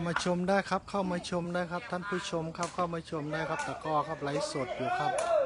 ามาชมได้ครับ เข้ามาชมได้ครับ ท่านผู้ชมครับเข้ามาชมได้ครับตะกร้อครับไลฟ์สดอยู่ครับ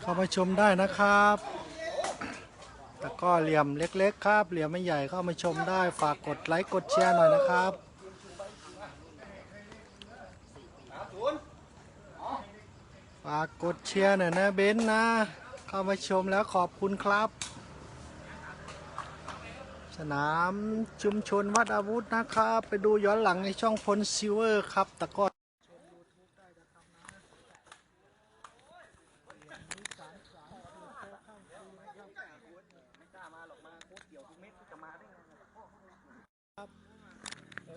เข้ามาชมได้นะครับตะกร้อเหลี่ยมเล็ก ๆ ครับ เหลี่ยมไม่ใหญ่เข้ามาชมได้ ฝากกดไลค์กดแชร์หน่อยนะครับฝากกดแชร์หน่อยนะเบนนะ เข้ามาชมแล้วขอบคุณครับ สนามชุมชนวัดอาวุธนะครับ ไปดูย้อนหลังในช่องพลซิเวอร์ครับตะก้อ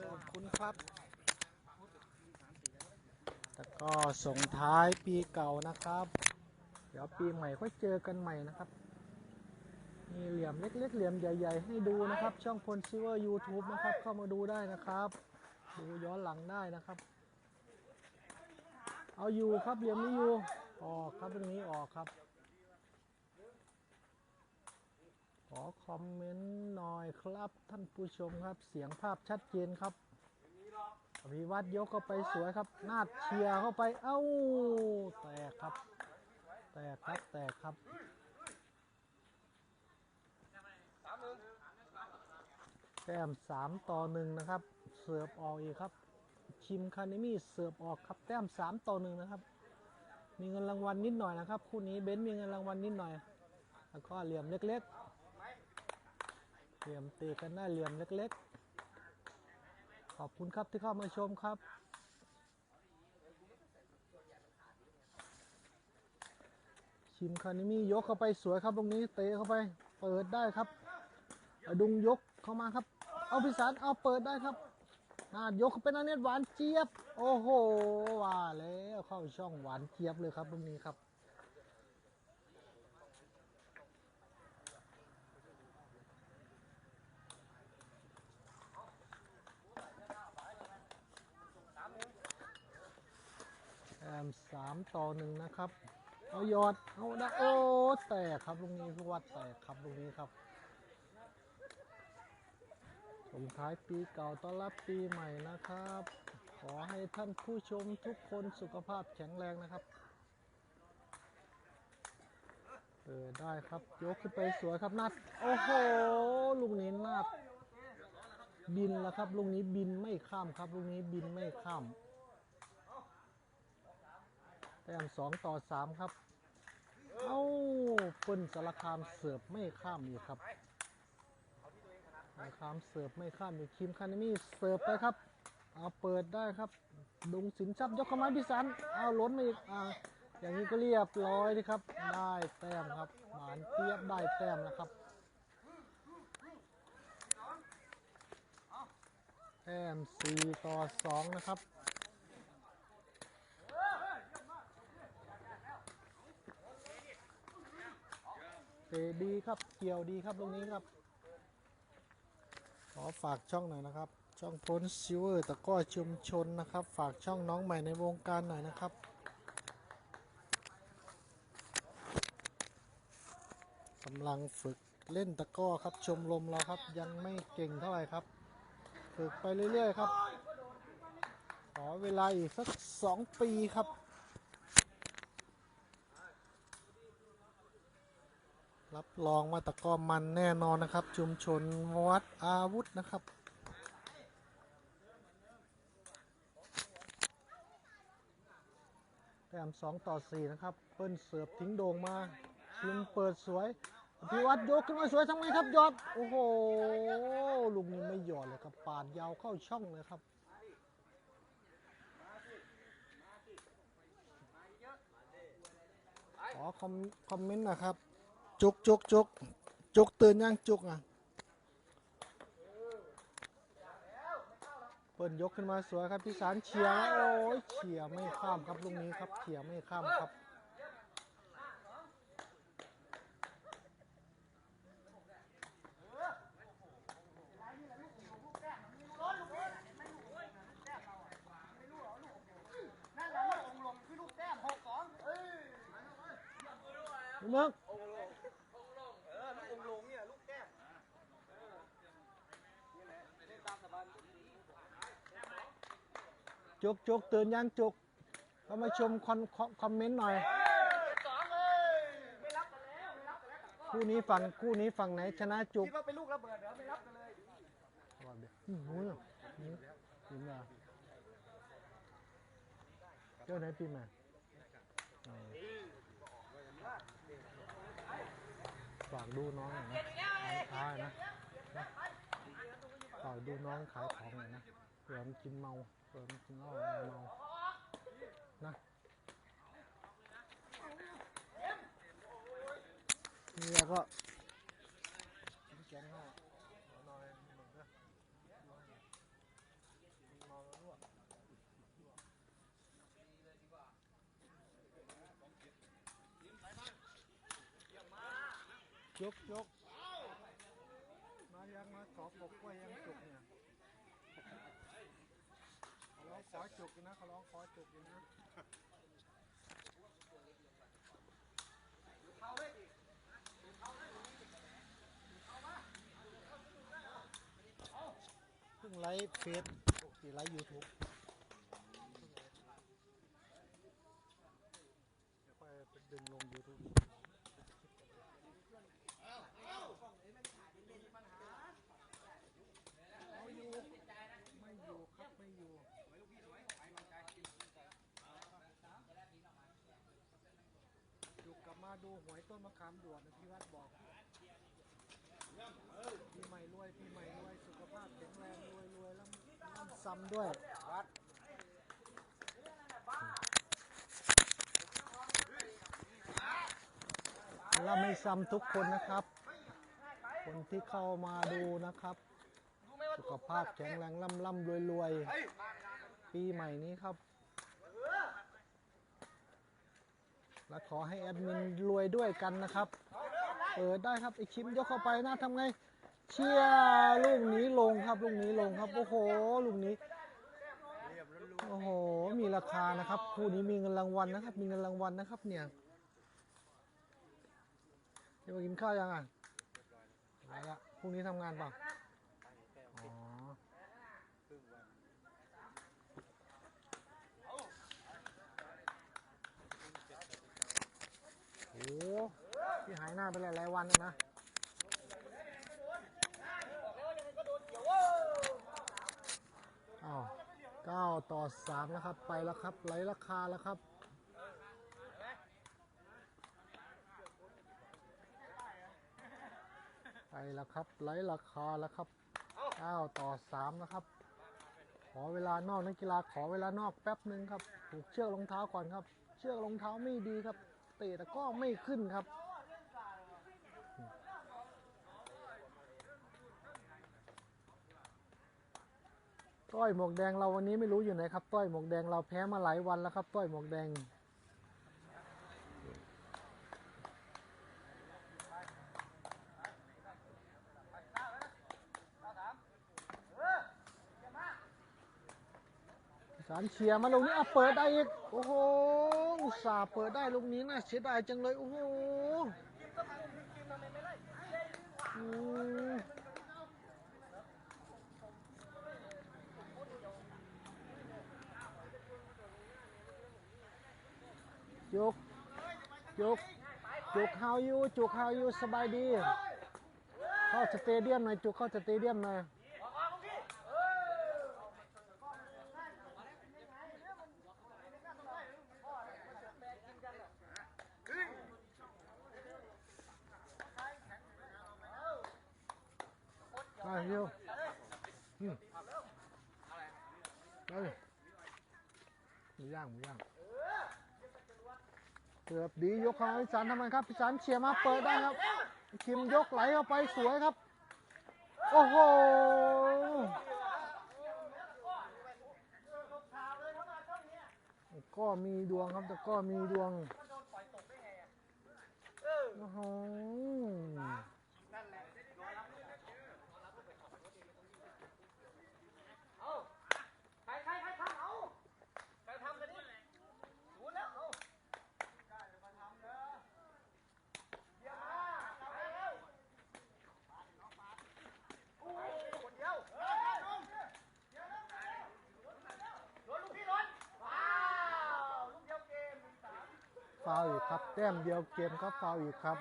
ขอบคุณครับแล้วก็ส่งท้ายปีเก่านะครับ เดี๋ยวปีใหม่ก็เจอกันใหม่นะครับ มีเหลี่ยมเล็กๆเหลี่ยมใหญ่ ๆ ให้ดูนะครับ ช่องพลซิเวอร์ YouTube นะครับ เข้ามาดูได้นะครับ ดูย้อนหลังได้นะครับ เอาอยู่ครับเหลี่ยมนี้อยู่ออกครับตรงนี้ออกครับ ขอคอมเมนต์หน่อยครับท่านผู้ชมครับ เสียงภาพชัดเจนครับอภิวัตยกเข้าไปสวยครับ นาดเชียร์เข้าไป เอ้า แตกครับ แตกครับ แตกครับ แต้มสามต่อหนึ่งนะครับ เสิร์ฟออกอีกครับ ชิมคานิมี่เสิร์ฟออกครับแต้มสามต่อหนึ่งนะครับ มีเงินรางวัลนิดหน่อยนะครับ คู่นี้เบนซ์มีเงินรางวัลนิดหน่อย แล้วก็เหลี่ยมเล็กๆ เหลี่ยมตีกันได้าเหลี่ยมเล็กๆ ขอบคุณครับที่เข้ามาชมครับชิมคานิมี่ยกเข้าไปสวยครับตรงนี้เตะเข้าไป เปิดได้ครับ ดุงยกเข้ามาครับ เอาพิสารเอาเปิดได้ครับนายกเข้าไปนาเน็ตหวานเจี๊ยบ โอ้โหว่าแล้วเข้าช่องหวานเจี๊ยบเลยครับตรงนี้ครับ แอมสามต่อหนึ่งนะครับ เอายอด เอาได้โอ้แตกครับตรงนี้คือว่าแตกครับตรงนี้ครับ ส่งท้ายปีเก่าต้อนรับปีใหม่นะครับ ขอให้ท่านผู้ชมทุกคนสุขภาพแข็งแรงนะครับ เออได้ครับ ยกขึ้นไปสวยครับนัด โอ้โห ลูกนี้นัด บินแล้วครับ ลูกนี้บินไม่ข้ามครับ ลูกนี้บินไม่ข้ามแต้มสองต่อสามครับ เอ้าเปิ้ลสารคามเสิร์ฟไม่ข้ามอยู่ครับ สารคามเสิร์ฟไม่ข้ามอยู่คิมคานามี่เสิร์ฟไปครับเอาเปิดได้ครับ ดุงสินทรัพย์ยกเข้ามาพิสันเอาล้นมาอีกอ่าอย่างนี้ก็เรียบร้อยนะครับ ได้แต้มครับหมานเทียบได้แต้มนะครับแต้มสี่ต่อสองนะครับเตะดีครับเกี่ยวดีครับตรงนี้ครับ ขอฝากช่องหน่อยนะครับ ช่องพ้นซิวเวอร์ตะก้อชุมชนนะครับ ฝากช่องน้องใหม่ในวงการหน่อยนะครับ กำลังฝึกเล่นตะก้อครับ ชมรมเราครับ ยังไม่เก่งเท่าไหร่ครับ ฝึกไปเรื่อยๆครับ ขอเวลาอีกสักสองปีครับ รับรองมาตะก้อมันแน่นอนนะครับ ชุมชนวัดอาวุธนะครับแต้มสองต่อสี่นะครับ เปิ้ลเสิร์ฟทิ้งโด่งมาชิมเปิดสวยอภิวัตรยกขึ้นมาสวยทำไงครับยอดโอ้โหลูกนี้ไม่หยอดเลยครับปาดยาวเข้าช่องเลยครับขอคอมคอมเมนต์นะครับ จุกจุกจุกจุกตื่นยังจุกอะเปิดยกขึ้นมาสวยครับพี่สารเฉียงโอ้ยเฉียไม่ข้ามครับลูกนี้ครับเฉียไม่ข้ามครับ นั่นแหละลูกองลงคือลูกแต้มหกสองเอ้ย ลูกเมืองเออลูกองลงเนี่ยลูกแต้มเออนี่แหละเล่นตามสบายจุกจุกตื่นยังจุกเข้ามาชมคอนคอคอมเมนต์หน่อยสองเลยไม่รับกันแล้วไม่รับกันแล้วก็คู่นี้ฝั่งคู่นี้ฝั่งไหนชนะจุกคิดว่าเป็นลูกระเบิดเหรอไม่รับกันเลยอืมนู้นอะนี่ยิงมาเจ้าไหนปีมาเออ ฝากดูน้องหน่อยนะขายนะนะฝากดูน้องขายของหน่อยนะเผื่อมันกินเมาเผื่อมันกินเหล้าเมานะนี่ก็แกงให้หน่อยหนึ่งนะ ยกยกมายังมาขอกบกล้วยยังจุกเนี่ยเขาร้องขอจุกอยู่นะเขาร้องขอจุกอยู่นะเพิ่งไลฟ์เฟซปกติไลฟ์ยูทูบเดี๋ยวค่อยไปดึงลงยูทูบ เอาอยู่ไม่อยู่ครับไม่อยู่อยู่กลับ มาดูหวยต้นมะขามด่วนนะพี่วัดบอกพี่ใหม่รวยพี่ใหม่รวยสุขภาพแข็งแรงรวยรวยแล้วล่ำซ้ำด้วยวัดแล้วไม่ซ้ำทุกคนนะครับ คนที่เข้ามาดูนะครับ สุขภาพแข็งแรงล่ำล่ำรวยรวยปีใหม่นี้ครับ และขอให้แอดมินรวยด้วยกันนะครับเปิดได้ครับไอคิมยกเข้าไปนะทำไง เชียร์ลูกนี้ลงครับลูกนี้ลงครับ โอ้โหลูกนี้โอ้โห มีราคานะครับ คู่นี้มีเงินรางวัลนะครับ มีเงินรางวัลนะครับ เนี่ยจะมากินข้าวยังอะไปละพรุ่งนี้ทำงานเปล่า อ๋อ โอ้โหพี่หายหน้าไปหลายวันนะอ้าวเก้าต่อสามนะครับ ไปแล้วครับไหลราคาแล้วครับไปแล้วครับไหลราคาแล้วครับเก้าต่อสามนะครับ ขอเวลานอกนักกีฬาขอเวลานอกแป๊บหนึ่งครับถูกเชือกรองเท้าก่อนครับ เชือกรองเท้าไม่ดีครับ ตะแต่ก็ไม่ขึ้นครับต้อยหมวกแดงเราวันนี้ไม่รู้อยู่ไหนครับ ต้อยหมวกแดงเราแพ้มาหลายวันแล้วครับ ต้อยหมวกแดงสารเชียร์มาลูกนี้อะเปิดได้อีก โอ้โห อุตส่าห์เปิดได้ลูกนี้น่าเสียดายจังเลย โอ้โหจุกจุกจุก how you จุก how you สบายดี เข้าสเตเดียมหน่อยจุกเข้าสเตเดียมหน่อย มาเร็วอืมเฮ้ยหมูย่างหมูย่างเกือบดียกเข้าพิสารทำไมครับพิสารเชียร์มาเปิดได้ครับคิมยกไหลเข้าไปสวยครับ โอ้โหก็มีดวงครับแต่ก็มีดวงโอ้โห เอาใครใครใครทำเอาใครทำกันนี่รู้แล้วเอาได้เลยมาทำเด้อเดี๋ยวมาเอาไปแล้วโอ้ยคนเดียวเออลงเดี๋ยวลงรถลูกพี่รถว้าวลูกเดียวเกมมีสาม ฟาวอีกครับ แต้มเดียวเกมครับฟาวอีกครับ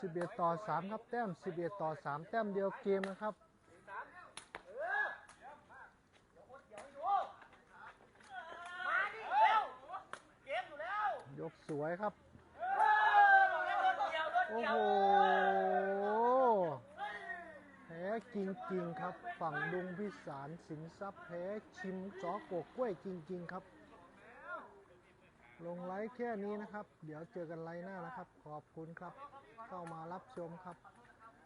สิบเอ็ดต่อสามครับแต้มสิบเอ็ดต่อสามแต้มเดียวเกมนะครับยกสวยครับ โอ้โห จริง ๆ ครับ ฝั่งดุงพิสารสินทรัพย์แพ้ชิมจอโกกล้วยจริง ๆ ครับ ลงไลค์แค่นี้นะครับ เดี๋ยวเจอกันไลค์หน้านะครับ ขอบคุณครับ เข้ามารับชมครับ